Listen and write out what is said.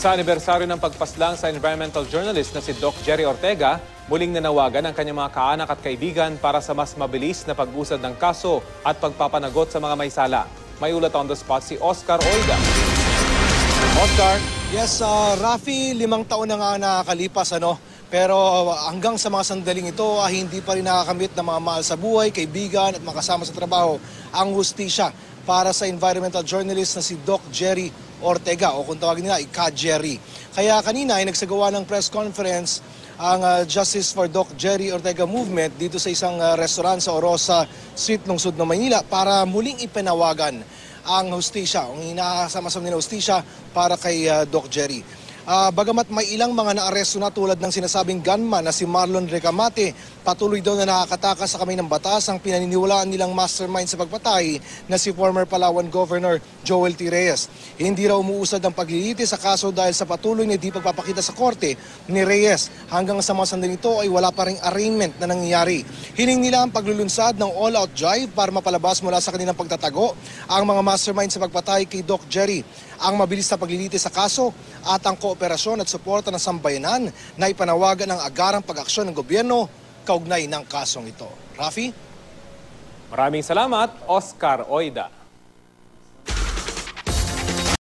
Sa anibersaryo ng pagpaslang sa environmental journalist na si Doc Jerry Ortega, muling nanawagan ang kanyang mga kaanak at kaibigan para sa mas mabilis na pag-usad ng kaso at pagpapanagot sa mga may sala. May ulat on the spot si Oscar Olga. Oscar, Yes, uh, Rafi, limang taon na nga nakakalipas, ano? Pero uh, hanggang sa mga sandaling ito, ah, hindi pa rin nakakamit ng mga mahal sa buhay, kaibigan at makasama sa trabaho ang hustisya para sa environmental journalist na si Doc Jerry Ortega o kung tawagin nila, Ika Jerry. Kaya kanina ay nagsagawa ng press conference ang uh, Justice for Doc Jerry Ortega Movement dito sa isang uh, restaurant sa Orosa Street, Lungsod ng Maynila para muling ipanawagan ang hustisya, ang inakasama-sama nila hustisya para kay uh, Doc Jerry. Ah, bagamat may ilang mga naaresto na tulad ng sinasabing gunman na si Marlon Recamate, patuloy daw na nakakatakas sa kamay ng batas ang pinaniniwalaan nilang mastermind sa pagpatay na si former Palawan Governor Joel T. Reyes. Hindi raw umuusad ang pagliliti sa kaso dahil sa patuloy na di pagpapakita sa korte ni Reyes. Hanggang sa mga sandali ito ay wala pa ring arraignment na nangyayari. Hiling nila ang paglulunsad ng all-out drive para mapalabas mula sa kanilang pagtatago ang mga mastermind sa pagpatay kay Doc Jerry ang mabilis na pagliliti sa kaso at ang kooperasyon at suporta ng sambayanan na ipanawagan ang agarang pag-aksyon ng gobyerno kaugnay ng kasong ito. Rafi? maraming salamat, Oscar Oida.